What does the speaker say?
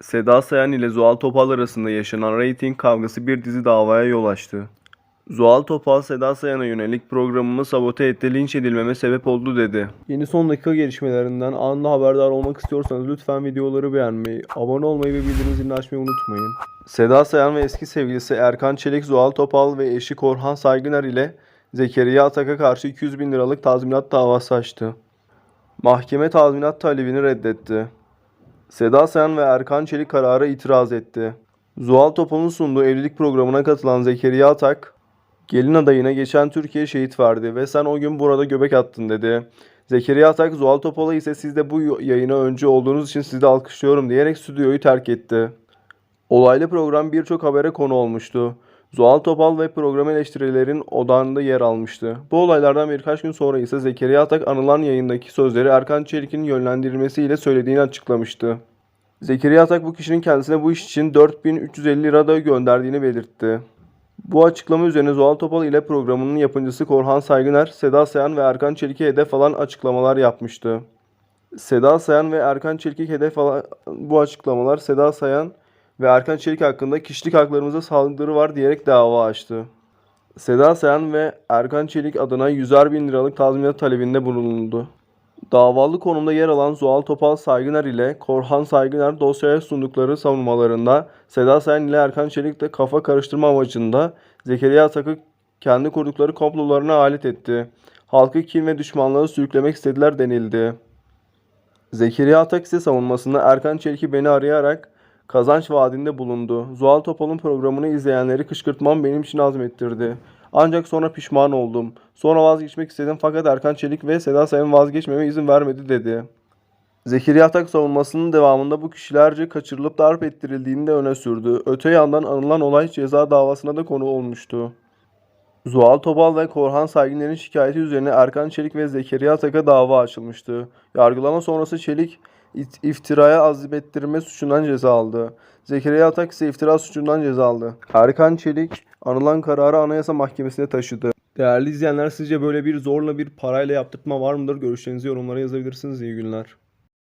Seda Sayan ile Zuhal Topal arasında yaşanan reyting kavgası bir dizi davaya yol açtı. Zuhal Topal, Seda Sayan'a yönelik programımı sabote etti, linç edilmeme sebep oldu dedi. Yeni son dakika gelişmelerinden anında haberdar olmak istiyorsanız lütfen videoları beğenmeyi, abone olmayı ve bildirim zilini açmayı unutmayın. Seda Sayan ve eski sevgilisi Erkan Çelik, Zuhal Topal ve eşi Korhan Saygıner ile Zekeriya Atak'a karşı 200 bin liralık tazminat davası açtı. Mahkeme tazminat talebini reddetti. Seda Sayan ve Erkan Çelik karara itiraz etti. Zuhal Topal'ın sunduğu evlilik programına katılan Zekeriya Atak, gelin adayına geçen Türkiye şehit verdi ve sen o gün burada göbek attın dedi. Zekeriya Atak, Zuhal Topal'a ise siz de bu yayına önce olduğunuz için sizi de alkışlıyorum diyerek stüdyoyu terk etti. Olaylı program birçok habere konu olmuştu. Zuhal Topal ve program eleştirilerin odağında yer almıştı. Bu olaylardan birkaç gün sonra ise Zekeriya Atak anılan yayındaki sözleri Erkan Çelik'in yönlendirilmesiyle söylediğini açıklamıştı. Zekeriya Atak bu kişinin kendisine bu iş için 4350 lira da gönderdiğini belirtti. Bu açıklama üzerine Zuhal Topal ile programının yapımcısı Korhan Saygıner, Seda Sayan ve Erkan Çelik'e hedef alan açıklamalar yapmıştı. Seda Sayan ve Erkan Çelik'e hedef alan bu açıklamalar Seda Sayan ve Erkan Çelik hakkında kişilik haklarımıza saldırı var diyerek dava açtı. Seda Sayan ve Erkan Çelik adına 100'er bin liralık tazminat talebinde bulunuldu. Davalı konumda yer alan Zuhal Topal Saygıner ile Korhan Saygıner dosyaya sundukları savunmalarında Seda Sayan ile Erkan Çelik de kafa karıştırma amacında Zekeriya Atak'ı kendi kurdukları komplolarına alet etti. Halkı kin ve düşmanlığı sürüklemek istediler denildi. Zekeriya Atak ise savunmasında Erkan Çelik'i beni arayarak kazanç vaadinde bulundu. Zuhal Topal'ın programını izleyenleri kışkırtmam benim için azmettirdi. Ancak sonra pişman oldum. Sonra vazgeçmek istedim fakat Erkan Çelik ve Seda Sayan vazgeçmeme izin vermedi dedi. Zekeriya Atak savunmasının devamında bu kişilerce kaçırılıp darp ettirildiğini de öne sürdü. Öte yandan anılan olay ceza davasına da konu olmuştu. Zuhal Topal ve Korhan Saygıner'in şikayeti üzerine Erkan Çelik ve Zekeriya Atak'a dava açılmıştı. Yargılama sonrası Çelik iftiraya azmettirme suçundan ceza aldı. Zekeriya Atak ise iftira suçundan ceza aldı. Erkan Çelik anılan kararı Anayasa Mahkemesi'ne taşıdı. Değerli izleyenler sizce böyle bir zorla bir parayla yaptırtma var mıdır? Görüşlerinizi yorumlara yazabilirsiniz. İyi günler.